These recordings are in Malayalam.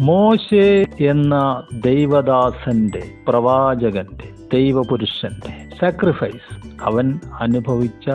മോശെ എന്ന ദൈവദാസന്റെ പ്രവാചകന്റെ ദൈവപുരുഷന്റെ സാക്രിഫൈസ് അവൻ അനുഭവിച്ച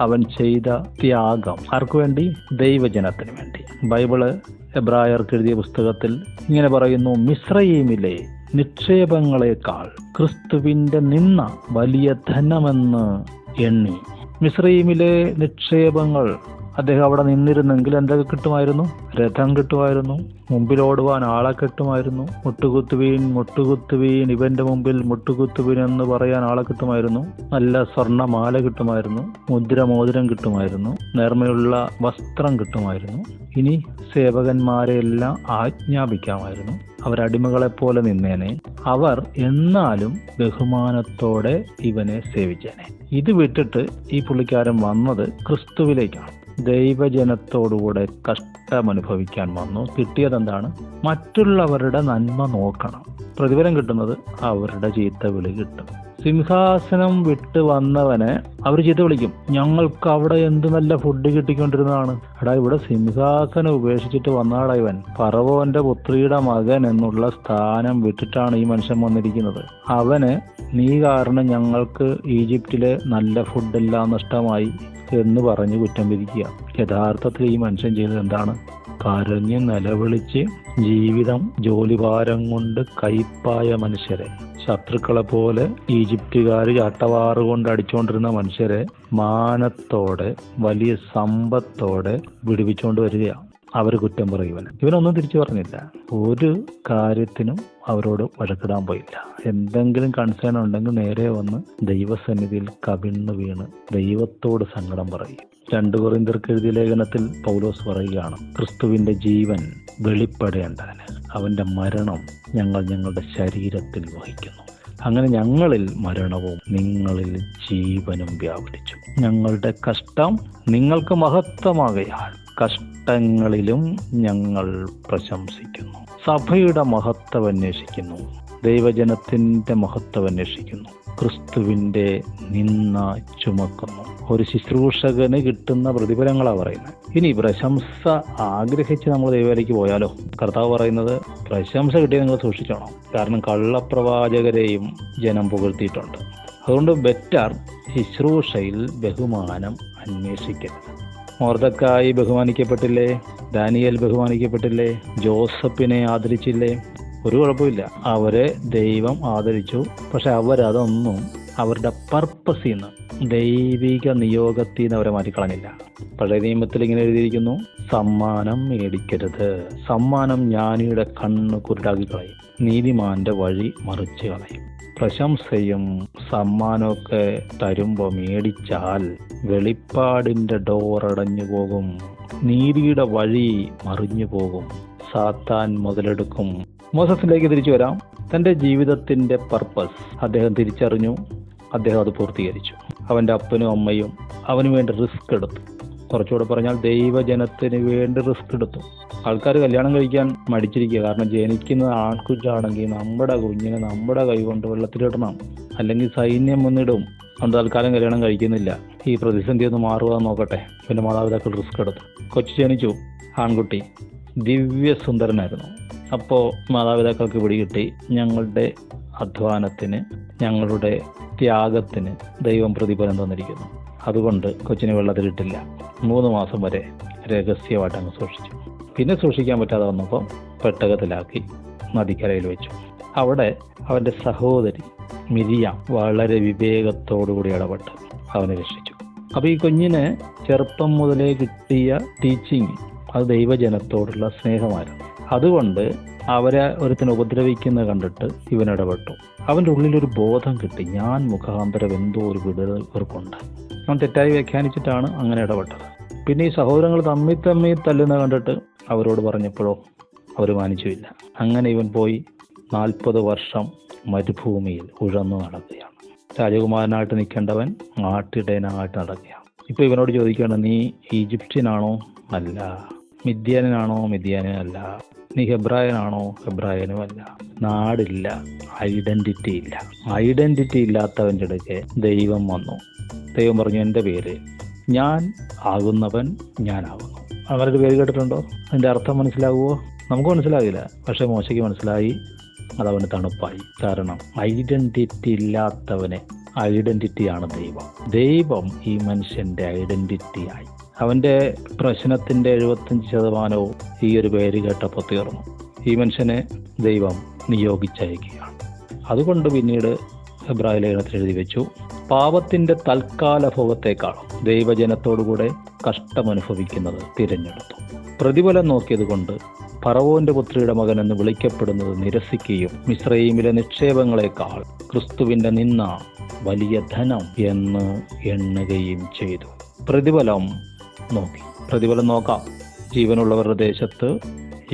അവൻ ചെയ്ത ത്യാഗം ആർക്കു വേണ്ടി? ദൈവജനത്തിന് വേണ്ടി. ബൈബിൾ എബ്രായർക്ക് എഴുതിയ പുസ്തകത്തിൽ ഇങ്ങനെ പറയുന്നു മിശ്രയീമിലെ നിക്ഷേപങ്ങളെക്കാൾ ക്രിസ്തുവിന്റെ നിന്ന വലിയ ധനമെന്ന് എണ്ണി. മിശ്രീമിലെ നിക്ഷേപങ്ങൾ അദ്ദേഹം അവിടെ നിന്നിരുന്നെങ്കിൽ എന്തൊക്കെ കിട്ടുമായിരുന്നു? രഥം കിട്ടുമായിരുന്നു മുമ്പിലോടുവാൻ ആളെ കിട്ടുമായിരുന്നു മുട്ടുകുത്തുവീൻ മുട്ടുകുത്തുവീൻ ഇവന്റെ മുമ്പിൽ മുട്ടുകുത്തുവീൻ എന്ന് പറയാൻ ആളെ കിട്ടുമായിരുന്നു നല്ല സ്വർണമാല കിട്ടുമായിരുന്നു മുദ്ര മോതിരം കിട്ടുമായിരുന്നു നേർമയുള്ള വസ്ത്രം കിട്ടുമായിരുന്നു. ഇനി സേവകന്മാരെ എല്ലാം ആജ്ഞാപിക്കാമായിരുന്നു. അവരടിമകളെ പോലെ നിന്നേനെ. അവർ എന്നാലും ബഹുമാനത്തോടെ ഇവനെ സേവിച്ചേനെ. ഇത് വിട്ടിട്ട് ഈ പുള്ളിക്കാരൻ വന്നത് ക്രിസ്തുവിലേക്കാണ്. ദൈവജനത്തോടുകൂടെ കഷ്ടമനുഭവിക്കാൻ വന്നു. കിട്ടിയത് എന്താണ് മറ്റുള്ളവരുടെ നന്മ നോക്കണം. പ്രതിഫലം കിട്ടുന്നത് അവരുടെ ചീത്ത വിളി കിട്ടും. സിംഹാസനം വിട്ട് വന്നവനെ അവർ ചീത്ത വിളിക്കും. ഞങ്ങൾക്ക് അവിടെ എന്ത് നല്ല ഫുഡ് കിട്ടിക്കൊണ്ടിരുന്നതാണ്. എടാ ഇവിടെ സിംഹാസനം ഉപേക്ഷിച്ചിട്ട് വന്നാടാ ഇവൻ. പറവോന്റെ പുത്രിയുടെ മകൻ എന്നുള്ള സ്ഥാനം വിട്ടിട്ടാണ് ഈ മനുഷ്യൻ വന്നിരിക്കുന്നത്. അവന് നീ കാരണം ഞങ്ങൾക്ക് ഈജിപ്തിലെ നല്ല ഫുഡെല്ലാം നഷ്ടമായി എന്ന് പറഞ്ഞ് കുറ്റം വിധിക്കുക. യഥാർത്ഥത്തിൽ ഈ മനുഷ്യൻ ചെയ്തത് എന്താണ്? കരഞ്ഞ് നിലവിളിച്ച് ജീവിതം ജോലിഭാരം കൊണ്ട് കയ്പായ മനുഷ്യരെ. ശത്രുക്കളെ പോലെ ഈജിപ്തുകാർ ചട്ടവാറ് കൊണ്ട് അടിച്ചുകൊണ്ടിരുന്ന മനുഷ്യരെ മാനത്തോടെ വലിയ സമ്പത്തോടെ വിടുവിച്ചുകൊണ്ട് വരികയാണ് അവർ കുറ്റം പറയുവൻ ഇവനൊന്നും തിരിച്ചു പറഞ്ഞില്ല. ഒരു കാര്യത്തിനും അവരോട് വഴക്കിടാൻ പോയില്ല. എന്തെങ്കിലും കൺസേൺ ഉണ്ടെങ്കിൽ നേരെ വന്ന് ദൈവസന്നിധിയിൽ കവിണ്ണ് വീണ് ദൈവത്തോട് സങ്കടം പറയും. രണ്ടു കുറിന്തർക്ക് എഴുതിയ ലേഖനത്തിൽ പൗലോസ് പറയുകയാണ് ക്രിസ്തുവിന്റെ ജീവൻ വെളിപ്പെടേണ്ടതിന് അവന്റെ മരണം ഞങ്ങൾ ഞങ്ങളുടെ ശരീരത്തിൽ വഹിക്കുന്നു. അങ്ങനെ ഞങ്ങളിൽ മരണവും നിങ്ങളിൽ ജീവനും വ്യാപരിച്ചു. ഞങ്ങളുടെ കഷ്ടം നിങ്ങൾക്ക് മഹത്വമാകയാൽ കഷ്ടങ്ങളിലും ഞങ്ങൾ പ്രശംസിക്കുന്നു. സഭയുടെ മഹത്വം അന്വേഷിക്കുന്നു. ദൈവജനത്തിന്റെ മഹത്വം അന്വേഷിക്കുന്നു. ക്രിസ്തുവിന്റെ നിന്ന ചുമക്കുന്നു. ഒരു ശുശ്രൂഷകന് കിട്ടുന്ന പ്രതിഫലങ്ങളാണ് പറയുന്നത്. ഇനി പ്രശംസ ആഗ്രഹിച്ച് നമ്മൾ ദൈവയിലേക്ക് പോയാലോ? കർത്താവ് പറയുന്നത് പ്രശംസ കിട്ടിയ നിങ്ങൾ സൂക്ഷിച്ചോണം. കാരണം കള്ളപ്രവാചകരെയും ജനം പുകഴ്ത്തിയിട്ടുണ്ട്. അതുകൊണ്ട് ബെറ്റർ ശുശ്രൂഷയിൽ ബഹുമാനം അന്വേഷിക്കരുത്. മോർദക്കായി ബഹുമാനിക്കപ്പെട്ടില്ലേ? ദാനിയൽ ബഹുമാനിക്കപ്പെട്ടില്ലേ? ജോസഫിനെ ആദരിച്ചില്ലേ? ഒരു കുഴപ്പമില്ല. അവരെ ദൈവം ആദരിച്ചു. പക്ഷെ അവരതൊന്നും അവരുടെ പർപ്പസിൽ നിന്ന് ദൈവിക നിയോഗത്തിൽ നിന്ന് അവരെ മാറ്റിക്കളഞ്ഞില്ല. പഴയ നിയമത്തിൽ ഇങ്ങനെ എഴുതിയിരിക്കുന്നു സമ്മാനം മേടിക്കരുത്. സമ്മാനം ജ്ഞാനിയുടെ കണ്ണ് കുരുടാക്കി കളയും. നീതിമാന്റെ വഴി മറിച്ച് കളയും. പ്രശംസയും സമ്മാനമൊക്കെ തരുമ്പോൾ മേടിച്ചാൽ വെളിപ്പാടിന്റെ ഡോർ പോകും. നീതിയുടെ വഴി മറിഞ്ഞു പോകും. സാത്താൻ മുതലെടുക്കും. മോസസിലേക്ക് തിരിച്ചു വരാം. തന്റെ ജീവിതത്തിന്റെ പർപ്പസ് അദ്ദേഹം തിരിച്ചറിഞ്ഞു. അദ്ദേഹം അത് പൂർത്തീകരിച്ചു. അവന്റെ അപ്പനും അമ്മയും അവന് വേണ്ടി റിസ്ക് എടുത്തു. കുറച്ചുകൂടെ പറഞ്ഞാൽ ദൈവജനത്തിന് വേണ്ടി റിസ്ക് എടുത്തു. ആൾക്കാർ കല്യാണം കഴിക്കാൻ മടിച്ചിരിക്കുക. കാരണം ജനിക്കുന്ന ആൺകുഞ്ഞാണെങ്കിൽ നമ്മുടെ കുഞ്ഞിനെ നമ്മുടെ കൈകൊണ്ട് വെള്ളത്തിലിടണം. അല്ലെങ്കിൽ സൈന്യം മുന്നിടും അതുകൊണ്ട് തൽക്കാലം കല്യാണം കഴിക്കുന്നില്ല. ഈ പ്രതിസന്ധി ഒന്ന് മാറുക നോക്കട്ടെ. പിന്നെ മാതാപിതാക്കൾ റിസ്ക് എടുത്തു. കൊച്ചു ജനിച്ചു. ആൺകുട്ടി. ദിവ്യസുന്ദരനായിരുന്നു. അപ്പോൾ മാതാപിതാക്കൾക്ക് പിടികിട്ടി ഞങ്ങളുടെ അധ്വാനത്തിന് ഞങ്ങളുടെ ത്യാഗത്തിന് ദൈവം പ്രതിഫലം തന്നിരിക്കുന്നു. അതുകൊണ്ട് കൊച്ചിനെ വെള്ളത്തിലിട്ടില്ല. മൂന്ന് മാസം വരെ രഹസ്യമായിട്ട് അങ്ങ് സൂക്ഷിച്ചു. പിന്നെ സൂക്ഷിക്കാൻ പറ്റാതെ വന്നപ്പോൾ പെട്ടകത്തിലാക്കി നദിക്കരയിൽ വെച്ചു. അവിടെ അവന്റെ സഹോദരി മിരിയ വളരെ വിവേകത്തോടുകൂടി ഇടപെട്ട് അവനെ രക്ഷിച്ചു. അപ്പോൾ ഈ കുഞ്ഞിന് ചെറുപ്പം മുതലേ കിട്ടിയ ടീച്ചിങ് അത് ദൈവജനത്തോടുള്ള സ്നേഹമായിരുന്നു. അതുകൊണ്ട് അവരെ ഒരുത്തിന് ഉപദ്രവിക്കുന്ന കണ്ടിട്ട് ഇവൻ ഇടപെട്ടു. അവന്റെ ഉള്ളിലൊരു ബോധം കിട്ടി. ഞാൻ മുഖാന്തരം എന്തോ ഒരു വിടൽ ഇവർക്കുണ്ട്. അവൻ തെറ്റായി വ്യാഖ്യാനിച്ചിട്ടാണ് അങ്ങനെ ഇടപെട്ടത്. പിന്നെ ഈ സഹോദരങ്ങൾ തമ്മിൽ തമ്മിൽ തല്ലുന്ന കണ്ടിട്ട് അവരോട് പറഞ്ഞപ്പോഴോ അവർ മാനിച്ചുമില്ല അങ്ങനെ ഇവൻ പോയി നാൽപ്പത് വർഷം മരുഭൂമിയിൽ ഉഴന്നു നടക്കുകയാണ്. രാജകുമാരനായിട്ട് നിൽക്കേണ്ടവൻ ആട്ടിടയനായിട്ട് നടക്കുകയാണ്. ഇപ്പോൾ ഇവനോട് ചോദിക്കുകയാണ് നീ ഈജിപ്ഷ്യനാണോ? അല്ല. മിഥ്യാനാണോ മിഥ്യാനല്ല നീ ഹെബ്രായനാണോ ഹെബ്രായനും അല്ല നാടില്ല ഐഡന്റിറ്റി ഇല്ല. ഐഡന്റിറ്റി ഇല്ലാത്തവന്റെ ഇടയ്ക്ക് ദൈവം വന്നു. ദൈവം പറഞ്ഞു എന്റെ പേര് ഞാൻ ആകുന്നവൻ ഞാനാകുന്നു. അവരുടെ പേര് കേട്ടിട്ടുണ്ടോ? അതിന്റെ അർത്ഥം മനസ്സിലാകുമോ നമുക്ക് മനസ്സിലാകില്ല. പക്ഷെ മോശയ്ക്ക് മനസ്സിലായി. അതവന് തണുപ്പായി. കാരണം ഐഡന്റിറ്റി ഇല്ലാത്തവന് ഐഡന്റിറ്റിയാണ് ദൈവം. ദൈവം ഈ മനുഷ്യന്റെ ഐഡന്റിറ്റിയായി അവന്റെ പ്രശ്നത്തിന്റെ എഴുപത്തഞ്ച് ശതമാനവും ഈ ഒരു പേര് കേട്ടപ്പോൾ തീർന്നു. ഈ മനുഷ്യനെ ദൈവം നിയോഗിച്ചയക്കുകയാണ്. അതുകൊണ്ട് പിന്നീട് എബ്രായ ലേഖനത്തിൽ എഴുതി വെച്ചു പാപത്തിന്റെ തൽക്കാല ഭോഗത്തെക്കാളും ദൈവജനത്തോടുകൂടെ കഷ്ടമനുഭവിക്കുന്നത് തിരഞ്ഞെടുത്തു. പ്രതിഫലം നോക്കിയത് കൊണ്ട് ഫറവോന്റെ പുത്രിയുടെ മകൻ എന്ന് വിളിക്കപ്പെടുന്നത് നിരസിക്കുകയും മിശ്രയിമിലെ നിക്ഷേപങ്ങളെക്കാൾ ക്രിസ്തുവിന്റെ നിന്ന വലിയ ധനം എന്ന് എണ്ണുകയും ചെയ്തു. പ്രതിഫലം നോക്കി. പ്രതിഫലം നോക്കാം. ജീവനുള്ളവരുടെ ദേശത്ത്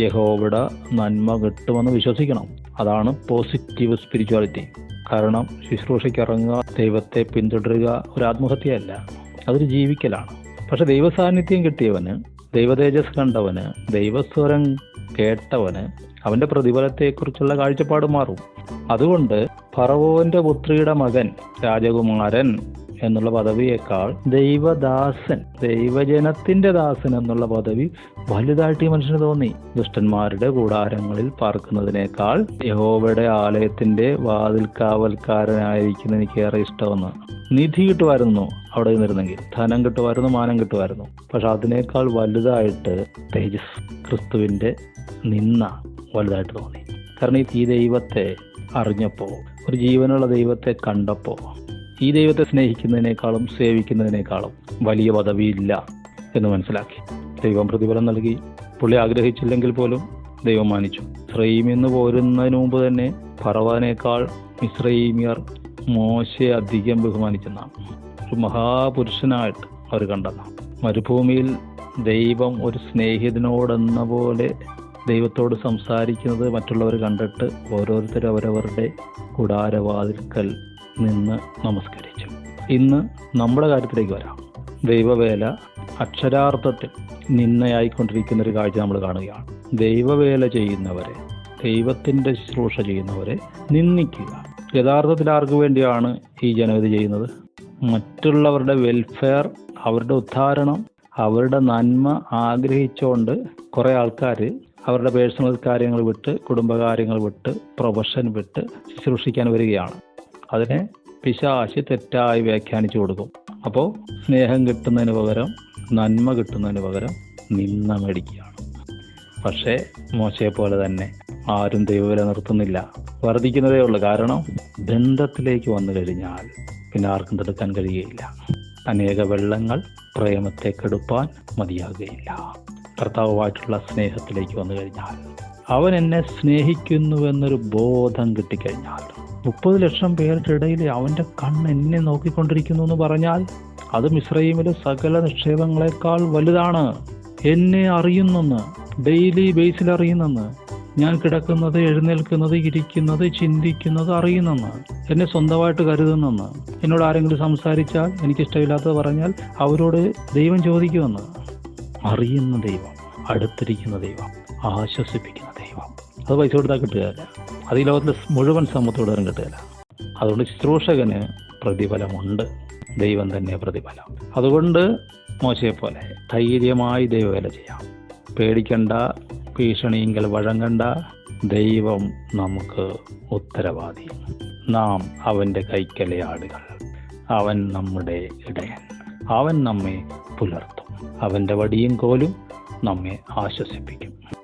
യഹോവിടെ നന്മ കിട്ടുമെന്ന് വിശ്വസിക്കണം. അതാണ് പോസിറ്റീവ് സ്പിരിച്വാലിറ്റി കാരണം ശുശ്രൂഷയ്ക്ക് ഇറങ്ങുക ദൈവത്തെ പിന്തുടരുക ഒരു ആത്മഹത്യയല്ല. അതൊരു ജീവിക്കലാണ്. പക്ഷെ ദൈവസാന്നിധ്യം കിട്ടിയവന് ദൈവതേജസ് കണ്ടവന് ദൈവസ്വരം കേട്ടവന് അവന്റെ പ്രതിഫലത്തെക്കുറിച്ചുള്ള കാഴ്ചപ്പാട് മാറും. അതുകൊണ്ട് ഫറവോന്റെ പുത്രിയുടെ മകൻ രാജകുമാരൻ എന്നുള്ള പദവിയേക്കാൾ ദൈവദാസൻ ദൈവജനത്തിന്റെ ദാസൻ എന്നുള്ള പദവി വലുതായിട്ട് ഈ മനുഷ്യന് തോന്നി. ദുഷ്ടന്മാരുടെ കൂടാരങ്ങളിൽ പാർക്കുന്നതിനേക്കാൾ യഹോവയുടെ ആലയത്തിന്റെ വാതിൽക്കാവൽക്കാരനായിരിക്കുന്ന എനിക്ക് ഏറെ ഇഷ്ടമെന്ന്. നിധി കിട്ടുമായിരുന്നു അവിടെ നിന്നിരുന്നെങ്കിൽ. ധനം കിട്ടുമായിരുന്നു മാനം കിട്ടുമായിരുന്നു. പക്ഷെ അതിനേക്കാൾ വലുതായിട്ട് തേജസ് ക്രിസ്തുവിന്റെ നിന്ന വലുതായിട്ട് തോന്നി. കാരണം ഈ ദൈവത്തെ അറിഞ്ഞപ്പോൾ ഒരു ജീവനുള്ള ദൈവത്തെ കണ്ടപ്പോൾ ഈ ദൈവത്തെ സ്നേഹിക്കുന്നതിനേക്കാളും സേവിക്കുന്നതിനേക്കാളും വലിയ പദവിയില്ല എന്ന് മനസ്സിലാക്കി. ദൈവം പ്രതിഫലം നൽകി. പുള്ളി ആഗ്രഹിച്ചില്ലെങ്കിൽ പോലും ദൈവം മാനിച്ചു. ഇസ്രൈമിൽ നിന്ന് പോരുന്നതിന് മുമ്പ് തന്നെ ഫറവാനേക്കാൾ ഇസ്രൈമിയർ മോശയെ അധികം ബഹുമാനിച്ചെന്നാണ്. ഒരു മഹാപുരുഷനായിട്ട് അവർ കണ്ടെന്നാണ് മരുഭൂമിയിൽ ദൈവം ഒരു സ്നേഹിതനോടെന്ന പോലെ ദൈവത്തോട് സംസാരിക്കുന്നത് മറ്റുള്ളവർ കണ്ടിട്ട് ഓരോരുത്തർ അവരവരുടെ കൂടാരവാതിൽക്കൽ നിന്ന് നമസ്കരിച്ചു. ഇന്ന് നമ്മുടെ കാര്യത്തിലേക്ക് വരാം. ദൈവവേല അക്ഷരാർത്ഥത്തിൽ നിന്നയായിക്കൊണ്ടിരിക്കുന്ന ഒരു കാഴ്ച നമ്മൾ കാണുകയാണ്. ദൈവവേല ചെയ്യുന്നവരെ ദൈവത്തിന്റെ ശുശ്രൂഷ ചെയ്യുന്നവരെ നിന്ദിക്കുക. യഥാർത്ഥത്തിൽ ആർക്ക് വേണ്ടിയാണ് ഈ ജനം ചെയ്യുന്നത്? മറ്റുള്ളവരുടെ വെൽഫെയർ അവരുടെ ഉദ്ധാരണം അവരുടെ നന്മ ആഗ്രഹിച്ചുകൊണ്ട് കുറേ ആൾക്കാർ അവരുടെ പേഴ്സണൽ കാര്യങ്ങൾ വിട്ട് കുടുംബകാര്യങ്ങൾ വിട്ട് പ്രൊഫഷൻ വിട്ട് ശുശ്രൂഷിക്കാൻ വരികയാണ്. അതിനെ പിശാശി തെറ്റായി വ്യാഖ്യാനിച്ചു കൊടുക്കും. അപ്പോൾ സ്നേഹം കിട്ടുന്നതിന് പകരം നന്മ കിട്ടുന്നതിന് പകരം നിന്ന മേടിക്കുകയാണ്. പക്ഷേ മോശയെ പോലെ തന്നെ ആരും ദൈവവില നിർത്തുന്നില്ല. വർദ്ധിക്കുന്നതേ ഉള്ളൂ. കാരണം ബന്ധത്തിലേക്ക് വന്നു കഴിഞ്ഞാൽ പിന്നെ ആർക്കും തടുക്കാൻ കഴിയുകയില്ല. അനേക വെള്ളങ്ങൾ പ്രേമത്തെ കെടുപ്പാൻ മതിയാകുകയില്ല. കർത്താവുമായിട്ടുള്ള സ്നേഹത്തിലേക്ക് വന്നു കഴിഞ്ഞാൽ അവൻ എന്നെ സ്നേഹിക്കുന്നുവെന്നൊരു ബോധം കിട്ടിക്കഴിഞ്ഞാൽ മുപ്പത് ലക്ഷം പേരുടെ ഇടയിൽ അവന്റെ കണ്ണ് എന്നെ നോക്കിക്കൊണ്ടിരിക്കുന്നു എന്ന് പറഞ്ഞാൽ അത് മിശ്രൈമിലെ സകല നിക്ഷേപങ്ങളെക്കാൾ വലുതാണ്. എന്നെ അറിയുന്നെന്ന് ഡെയിലി ബേസിൽ അറിയുന്നെന്ന് ഞാൻ കിടക്കുന്നത് എഴുന്നേൽക്കുന്നത് ഇരിക്കുന്നത് ചിന്തിക്കുന്നത് അറിയുന്നെന്ന് എന്നെ സ്വന്തമായിട്ട് കരുതുന്നെന്ന്. എന്നോട് ആരെങ്കിലും സംസാരിച്ചാൽ എനിക്കിഷ്ടമില്ലാത്തത് പറഞ്ഞാൽ അവരോട് ദൈവം ചോദിക്കുമെന്ന്. അറിയുന്ന ദൈവം അടുത്തിരിക്കുന്ന ദൈവം ആശ്വസിപ്പിക്കുന്ന ദൈവം. അത് പൈസ കൊടുത്താൽ കിട്ടുകയില്ല. അത് ഈ ലോകത്തിലെ മുഴുവൻ സമൂഹത്തോടും കിട്ടുകയില്ല. അതുകൊണ്ട് ശുശ്രൂഷകന് പ്രതിഫലമുണ്ട്. ദൈവം തന്നെ പ്രതിഫലം. അതുകൊണ്ട് മോശയെ പോലെ ധൈര്യമായി ദൈവവേല ചെയ്യാം. പേടിക്കണ്ട ഭീഷണിയെങ്കിൽ വഴങ്ങണ്ട. ദൈവം നമുക്ക് ഉത്തരവാദി. നാം അവന്റെ കൈക്കലെ ആടുകൾ അവൻ നമ്മുടെ ഇടയൻ. അവൻ നമ്മെ പുലർത്തും. അവന്റെ വടിയും കോലും നമ്മെ ആശ്വസിപ്പിക്കും.